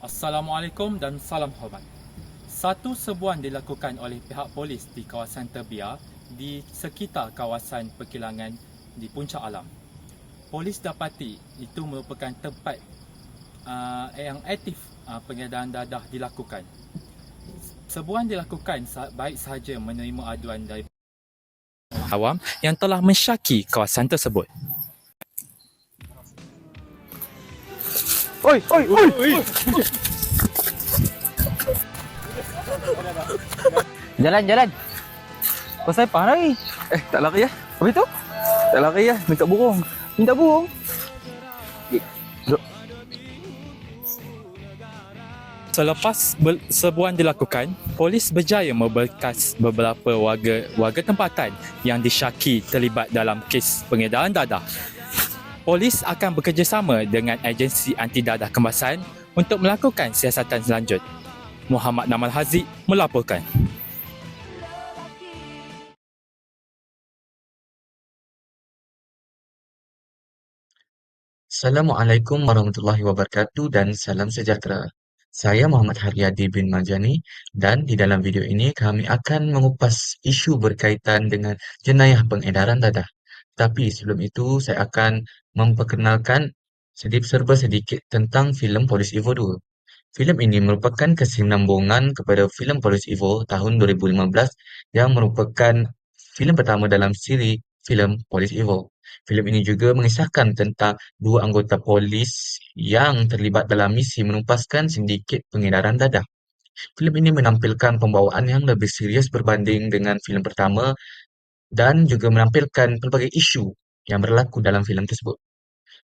Assalamualaikum dan salam hormat. Satu sebuan dilakukan oleh pihak polis di kawasan Terbiar di sekitar kawasan perkilangan di Puncak Alam. Polis dapati itu merupakan tempat uh, yang aktif uh, pengedaran dadah dilakukan. Sebuan dilakukan baik sahaja menerima aduan dari awam yang telah mensyaki kawasan tersebut. Oi, oi, oi. Jalan, jalan. Kau saya paham lagi. Eh, tak lari ya? Habis tu? Tak lari ya? Minta burung. Minta burung. Selepas ber- sebuan dilakukan, polis berjaya memberkas beberapa warga warga tempatan yang disyaki terlibat dalam kes pengedaran dadah. Polis akan bekerjasama dengan agensi anti dadah kemasan untuk melakukan siasatan selanjut. Muhammad Namal Haziq melaporkan. Assalamualaikum warahmatullahi wabarakatuh dan salam sejahtera. Saya Muhammad Haryadi bin Marjani dan di dalam video ini kami akan mengupas isu berkaitan dengan jenayah pengedaran dadah. Tapi sebelum itu saya akan memperkenalkan sedikit serba sedikit tentang filem Polis Evo 2. Filem ini merupakan kesinambungan kepada filem Polis Evo tahun 2015 yang merupakan filem pertama dalam siri filem Polis Evo. Filem ini juga mengisahkan tentang dua anggota polis yang terlibat dalam misi menumpaskan sindiket pengedaran dadah. Filem ini menampilkan pembawaan yang lebih serius berbanding dengan filem pertama dan juga menampilkan pelbagai isu yang berlaku dalam filem tersebut.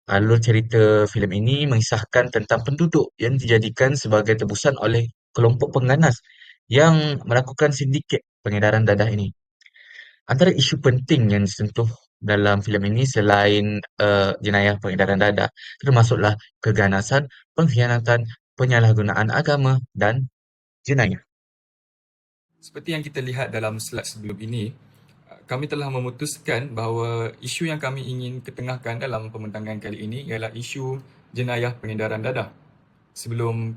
Alur cerita filem ini mengisahkan tentang penduduk yang dijadikan sebagai tebusan oleh kelompok pengganas yang melakukan sindiket pengedaran dadah ini. Antara isu penting yang disentuh dalam filem ini selain uh, jenayah pengedaran dadah termasuklah keganasan, pengkhianatan, penyalahgunaan agama dan jenayah. Seperti yang kita lihat dalam slide sebelum ini, kami telah memutuskan bahawa isu yang kami ingin ketengahkan dalam pembentangan kali ini ialah isu jenayah pengedaran dadah. Sebelum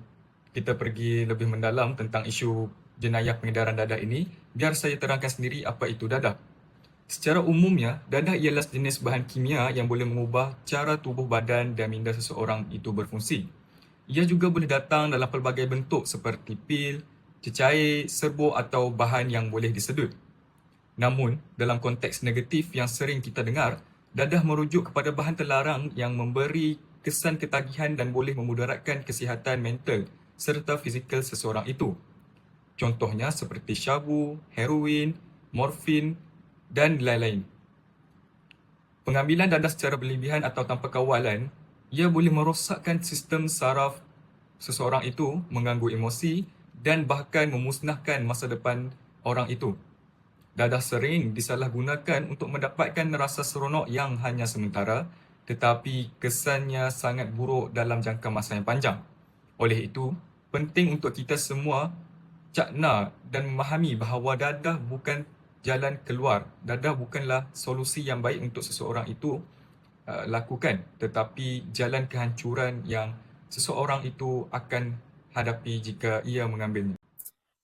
kita pergi lebih mendalam tentang isu jenayah pengedaran dadah ini, biar saya terangkan sendiri apa itu dadah. Secara umumnya, dadah ialah jenis bahan kimia yang boleh mengubah cara tubuh badan dan minda seseorang itu berfungsi. Ia juga boleh datang dalam pelbagai bentuk seperti pil, cecair, serbuk atau bahan yang boleh disedut. Namun, dalam konteks negatif yang sering kita dengar, dadah merujuk kepada bahan terlarang yang memberi kesan ketagihan dan boleh memudaratkan kesihatan mental serta fizikal seseorang itu. Contohnya seperti syabu, heroin, morfin dan lain-lain. Pengambilan dadah secara berlebihan atau tanpa kawalan, ia boleh merosakkan sistem saraf seseorang itu, mengganggu emosi dan bahkan memusnahkan masa depan orang itu. Dadah sering disalahgunakan untuk mendapatkan rasa seronok yang hanya sementara tetapi kesannya sangat buruk dalam jangka masa yang panjang. Oleh itu, penting untuk kita semua cakna dan memahami bahawa dadah bukan jalan keluar. Dadah bukanlah solusi yang baik untuk seseorang itu uh, lakukan tetapi jalan kehancuran yang seseorang itu akan hadapi jika ia mengambilnya.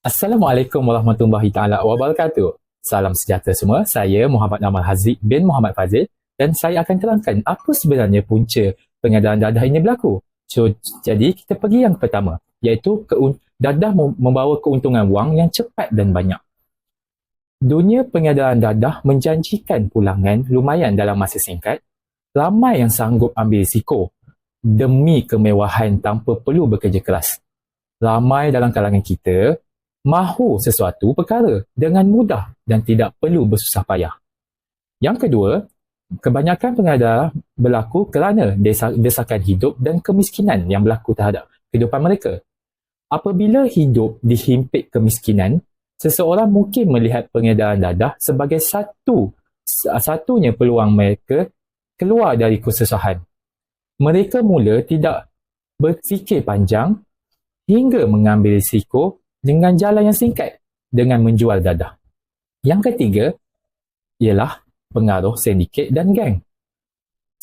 Assalamualaikum warahmatullahi taala wabarakatuh. Salam sejahtera semua. Saya Muhammad Namal Haziq bin Muhammad Fazil dan saya akan terangkan apa sebenarnya punca pengedaran dadah ini berlaku. So, jadi kita pergi yang pertama iaitu keun- dadah mem- membawa keuntungan wang yang cepat dan banyak. Dunia pengedaran dadah menjanjikan pulangan lumayan dalam masa singkat. Ramai yang sanggup ambil risiko demi kemewahan tanpa perlu bekerja keras. Ramai dalam kalangan kita mahu sesuatu perkara dengan mudah dan tidak perlu bersusah payah. Yang kedua, kebanyakan pengadar berlaku kerana desa- desakan hidup dan kemiskinan yang berlaku terhadap kehidupan mereka. Apabila hidup dihimpit kemiskinan, seseorang mungkin melihat pengedaran dadah sebagai satu satunya peluang mereka keluar dari kesusahan. Mereka mula tidak berfikir panjang hingga mengambil risiko dengan jalan yang singkat dengan menjual dadah. Yang ketiga ialah pengaruh sindiket dan geng.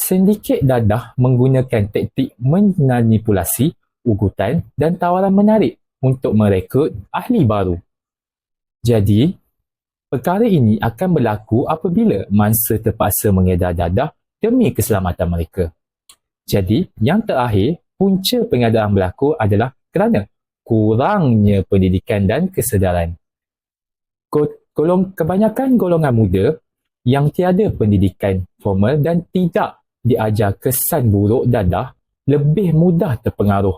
Sindiket dadah menggunakan taktik memanipulasi ugutan dan tawaran menarik untuk merekrut ahli baru. Jadi, perkara ini akan berlaku apabila mangsa terpaksa mengedar dadah demi keselamatan mereka. Jadi, yang terakhir, punca pengadaan berlaku adalah kerana kurangnya pendidikan dan kesedaran. Go- Golong, kebanyakan golongan muda yang tiada pendidikan formal dan tidak diajar kesan buruk dadah lebih mudah terpengaruh.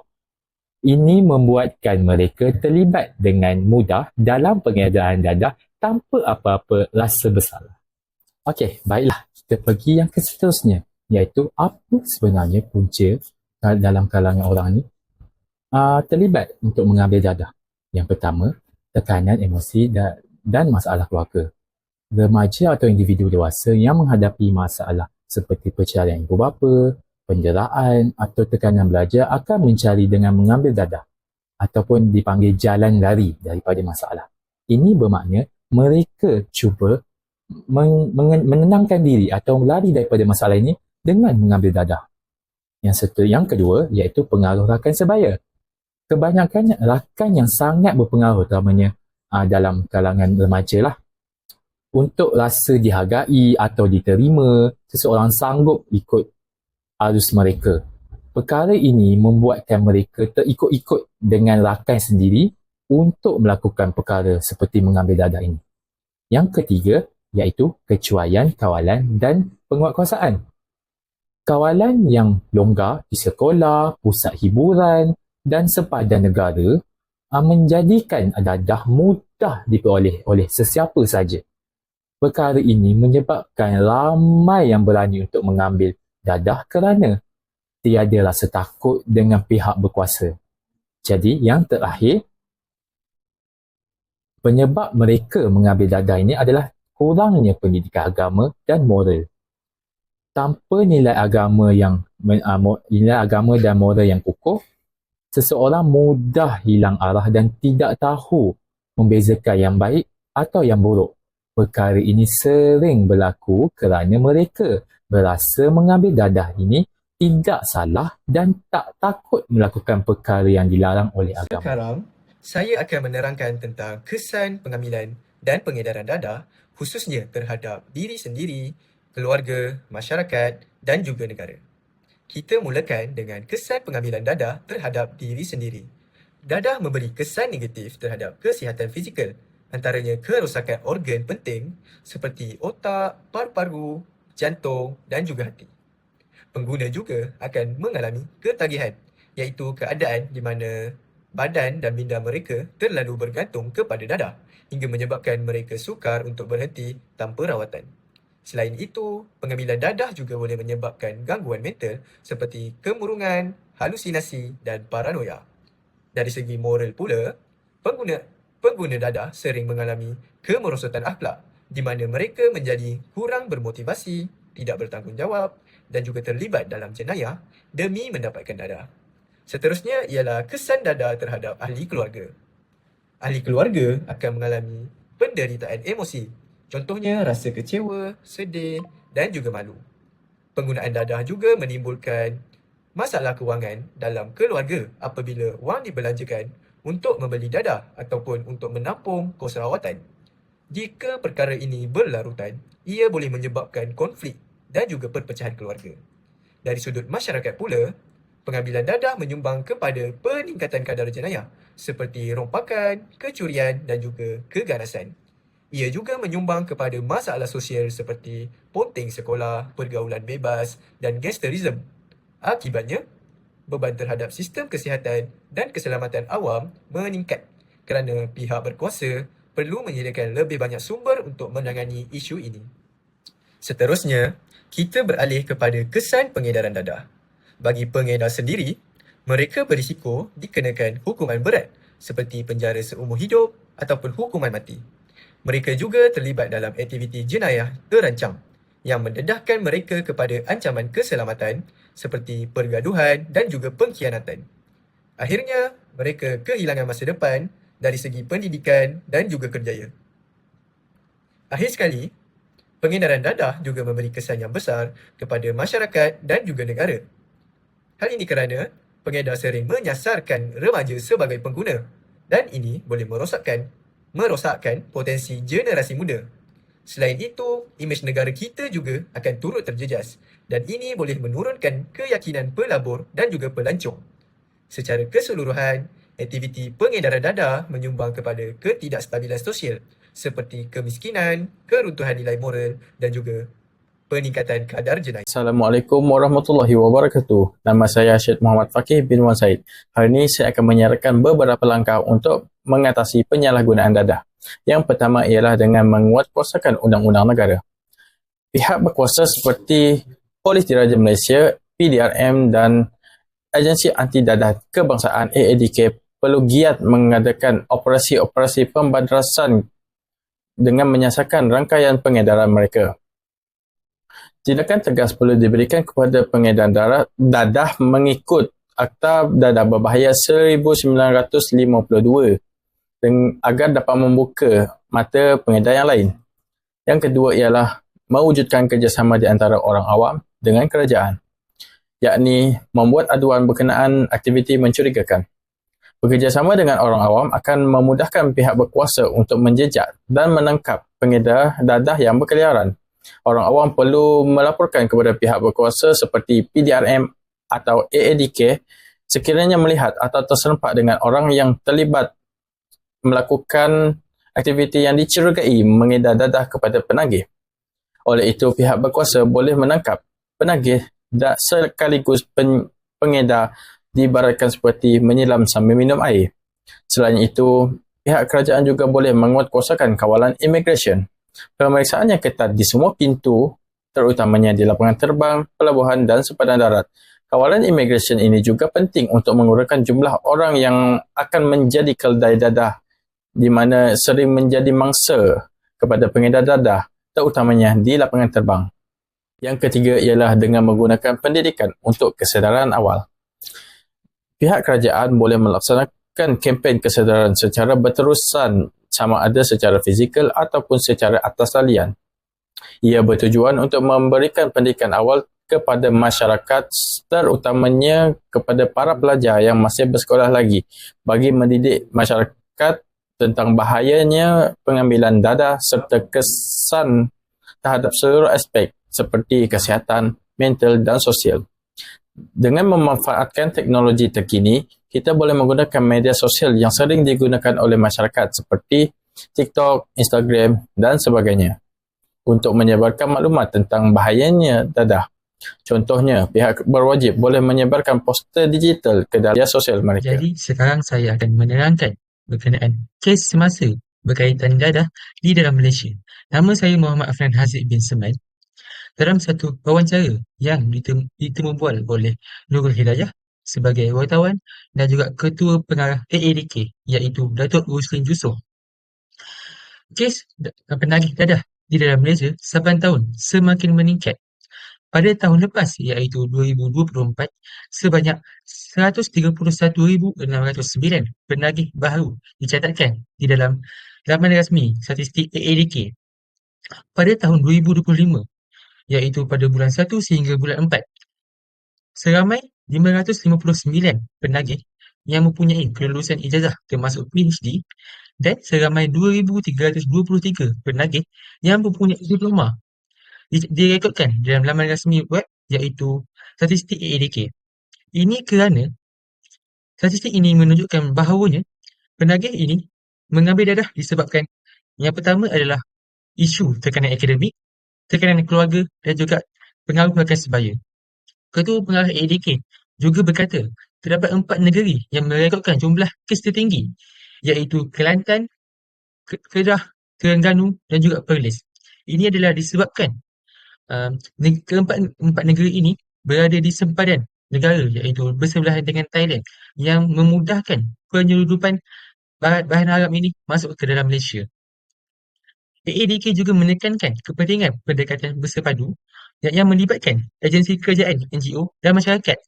Ini membuatkan mereka terlibat dengan mudah dalam pengadaan dadah tanpa apa-apa rasa bersalah. Okey, baiklah. Kita pergi yang seterusnya iaitu apa sebenarnya punca dalam kalangan orang ni uh, terlibat untuk mengambil dadah. Yang pertama, tekanan emosi dan, dan masalah keluarga. Remaja atau individu dewasa yang menghadapi masalah seperti perceraian ibu bapa, penjeraan atau tekanan belajar akan mencari dengan mengambil dadah ataupun dipanggil jalan lari daripada masalah. Ini bermakna mereka cuba men- men- menenangkan diri atau lari daripada masalah ini dengan mengambil dadah. Yang yang kedua iaitu pengaruh rakan sebaya. Kebanyakan rakan yang sangat berpengaruh terutamanya uh, dalam kalangan remaja lah. Untuk rasa dihargai atau diterima, seseorang sanggup ikut arus mereka. Perkara ini membuatkan mereka terikut-ikut dengan rakan sendiri untuk melakukan perkara seperti mengambil dadah ini. Yang ketiga iaitu kecuaian kawalan dan penguatkuasaan. Kawalan yang longgar di sekolah, pusat hiburan dan sepadan negara uh, menjadikan dadah mudah diperoleh oleh sesiapa saja. Perkara ini menyebabkan ramai yang berani untuk mengambil dadah kerana tiada rasa takut dengan pihak berkuasa. Jadi yang terakhir, penyebab mereka mengambil dadah ini adalah kurangnya pendidikan agama dan moral. Tanpa nilai agama yang uh, nilai agama dan moral yang kukuh, seseorang mudah hilang arah dan tidak tahu membezakan yang baik atau yang buruk. Perkara ini sering berlaku kerana mereka berasa mengambil dadah ini tidak salah dan tak takut melakukan perkara yang dilarang oleh agama. Sekarang, saya akan menerangkan tentang kesan pengambilan dan pengedaran dadah khususnya terhadap diri sendiri, keluarga, masyarakat dan juga negara. Kita mulakan dengan kesan pengambilan dadah terhadap diri sendiri. Dadah memberi kesan negatif terhadap kesihatan fizikal, antaranya kerosakan organ penting seperti otak, paru-paru, jantung dan juga hati. Pengguna juga akan mengalami ketagihan, iaitu keadaan di mana badan dan minda mereka terlalu bergantung kepada dadah hingga menyebabkan mereka sukar untuk berhenti tanpa rawatan. Selain itu, pengambilan dadah juga boleh menyebabkan gangguan mental seperti kemurungan, halusinasi dan paranoia. Dari segi moral pula, pengguna pengguna dadah sering mengalami kemerosotan akhlak di mana mereka menjadi kurang bermotivasi, tidak bertanggungjawab dan juga terlibat dalam jenayah demi mendapatkan dadah. Seterusnya ialah kesan dadah terhadap ahli keluarga. Ahli keluarga akan mengalami penderitaan emosi. Contohnya rasa kecewa, sedih dan juga malu. Penggunaan dadah juga menimbulkan masalah kewangan dalam keluarga apabila wang dibelanjakan untuk membeli dadah ataupun untuk menampung kos rawatan. Jika perkara ini berlarutan, ia boleh menyebabkan konflik dan juga perpecahan keluarga. Dari sudut masyarakat pula, pengambilan dadah menyumbang kepada peningkatan kadar jenayah seperti rompakan, kecurian dan juga keganasan. Ia juga menyumbang kepada masalah sosial seperti ponting sekolah, pergaulan bebas dan gangsterism. Akibatnya, beban terhadap sistem kesihatan dan keselamatan awam meningkat kerana pihak berkuasa perlu menyediakan lebih banyak sumber untuk menangani isu ini. Seterusnya, kita beralih kepada kesan pengedaran dadah. Bagi pengedar sendiri, mereka berisiko dikenakan hukuman berat seperti penjara seumur hidup ataupun hukuman mati. Mereka juga terlibat dalam aktiviti jenayah terancam yang mendedahkan mereka kepada ancaman keselamatan seperti pergaduhan dan juga pengkhianatan. Akhirnya, mereka kehilangan masa depan dari segi pendidikan dan juga kerjaya. Akhir sekali, pengedaran dadah juga memberi kesan yang besar kepada masyarakat dan juga negara. Hal ini kerana pengedar sering menyasarkan remaja sebagai pengguna dan ini boleh merosakkan merosakkan potensi generasi muda. Selain itu, imej negara kita juga akan turut terjejas dan ini boleh menurunkan keyakinan pelabur dan juga pelancong. Secara keseluruhan, aktiviti pengedaran dadah menyumbang kepada ketidakstabilan sosial seperti kemiskinan, keruntuhan nilai moral dan juga peningkatan kadar jenayah. Assalamualaikum warahmatullahi wabarakatuh. Nama saya Syed Muhammad Fakih bin Wan Said. Hari ini saya akan menyarankan beberapa langkah untuk mengatasi penyalahgunaan dadah. Yang pertama ialah dengan menguatkuasakan undang-undang negara. Pihak berkuasa seperti Polis Diraja Malaysia, PDRM dan Agensi Anti Dadah Kebangsaan AADK perlu giat mengadakan operasi-operasi pembadrasan dengan menyasarkan rangkaian pengedaran mereka. Tindakan tegas perlu diberikan kepada pengedar darah, dadah mengikut Akta Dadah Berbahaya 1952 dan agar dapat membuka mata pengedar yang lain. Yang kedua ialah mewujudkan kerjasama di antara orang awam dengan kerajaan, yakni membuat aduan berkenaan aktiviti mencurigakan. Bekerjasama dengan orang awam akan memudahkan pihak berkuasa untuk menjejak dan menangkap pengedar dadah yang berkeliaran. Orang awam perlu melaporkan kepada pihak berkuasa seperti PDRM atau AADK sekiranya melihat atau terserempak dengan orang yang terlibat melakukan aktiviti yang dicurigai mengedar dadah kepada penagih. Oleh itu, pihak berkuasa boleh menangkap penagih dan sekaligus pen, pengedar diibaratkan seperti menyelam sambil minum air. Selain itu, pihak kerajaan juga boleh menguatkuasakan kawalan imigresen. Pemeriksaan yang ketat di semua pintu, terutamanya di lapangan terbang, pelabuhan dan sepadan darat. Kawalan imigresen ini juga penting untuk mengurangkan jumlah orang yang akan menjadi keldai dadah di mana sering menjadi mangsa kepada pengedar dadah, terutamanya di lapangan terbang. Yang ketiga ialah dengan menggunakan pendidikan untuk kesedaran awal. Pihak kerajaan boleh melaksanakan kempen kesedaran secara berterusan sama ada secara fizikal ataupun secara atas talian. Ia bertujuan untuk memberikan pendidikan awal kepada masyarakat terutamanya kepada para pelajar yang masih bersekolah lagi bagi mendidik masyarakat tentang bahayanya pengambilan dadah serta kesan terhadap seluruh aspek seperti kesihatan, mental dan sosial. Dengan memanfaatkan teknologi terkini, kita boleh menggunakan media sosial yang sering digunakan oleh masyarakat seperti TikTok, Instagram dan sebagainya untuk menyebarkan maklumat tentang bahayanya dadah. Contohnya, pihak berwajib boleh menyebarkan poster digital ke dalam sosial mereka. Jadi sekarang saya akan menerangkan berkenaan kes semasa berkaitan dadah di dalam Malaysia. Nama saya Muhammad Afnan Haziq bin Seman. Dalam satu wawancara yang ditem, ditemubual oleh Nurul Hidayah sebagai wartawan dan juga ketua pengarah AADK iaitu Datuk Ruslim Yusof. Kes penagih dadah di dalam Malaysia 8 tahun semakin meningkat. Pada tahun lepas iaitu 2024, sebanyak 131,609 penagih baru dicatatkan di dalam laman rasmi statistik AADK. Pada tahun 2025, iaitu pada bulan 1 sehingga bulan 4, seramai 559 penagih yang mempunyai kelulusan ijazah termasuk PhD dan seramai 2,323 penagih yang mempunyai diploma direkodkan dalam laman rasmi web iaitu statistik AADK. Ini kerana statistik ini menunjukkan bahawanya penagih ini mengambil dadah disebabkan yang pertama adalah isu tekanan akademik, tekanan keluarga dan juga pengaruh rakan sebaya. Ketua pengarah AADK juga berkata terdapat empat negeri yang merekodkan jumlah kes tertinggi iaitu Kelantan, Kedah, Terengganu dan juga Perlis. Ini adalah disebabkan um, keempat empat negeri ini berada di sempadan negara iaitu bersebelahan dengan Thailand yang memudahkan penyeludupan bahan-bahan haram ini masuk ke dalam Malaysia. AADK juga menekankan kepentingan pendekatan bersepadu yang, melibatkan agensi kerajaan NGO dan masyarakat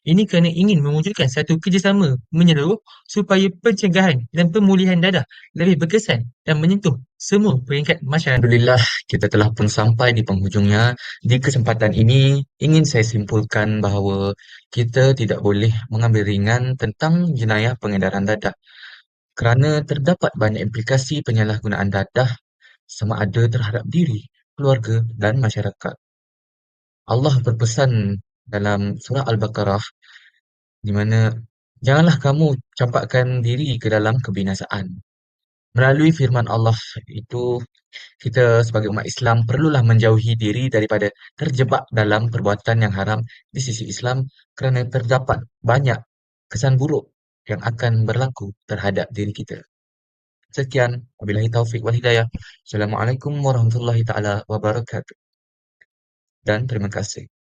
Ini kerana ingin mewujudkan satu kerjasama menyeluruh supaya pencegahan dan pemulihan dadah lebih berkesan dan menyentuh semua peringkat masyarakat. Alhamdulillah, kita telah pun sampai di penghujungnya. Di kesempatan ini, ingin saya simpulkan bahawa kita tidak boleh mengambil ringan tentang jenayah pengedaran dadah kerana terdapat banyak implikasi penyalahgunaan dadah sama ada terhadap diri, keluarga dan masyarakat. Allah berpesan dalam surah Al-Baqarah di mana janganlah kamu campakkan diri ke dalam kebinasaan. Melalui firman Allah itu kita sebagai umat Islam perlulah menjauhi diri daripada terjebak dalam perbuatan yang haram di sisi Islam kerana terdapat banyak kesan buruk yang akan berlaku terhadap diri kita. Sekian, wabillahi taufiq wal hidayah. Assalamualaikum warahmatullahi taala wabarakatuh. Dan terima kasih.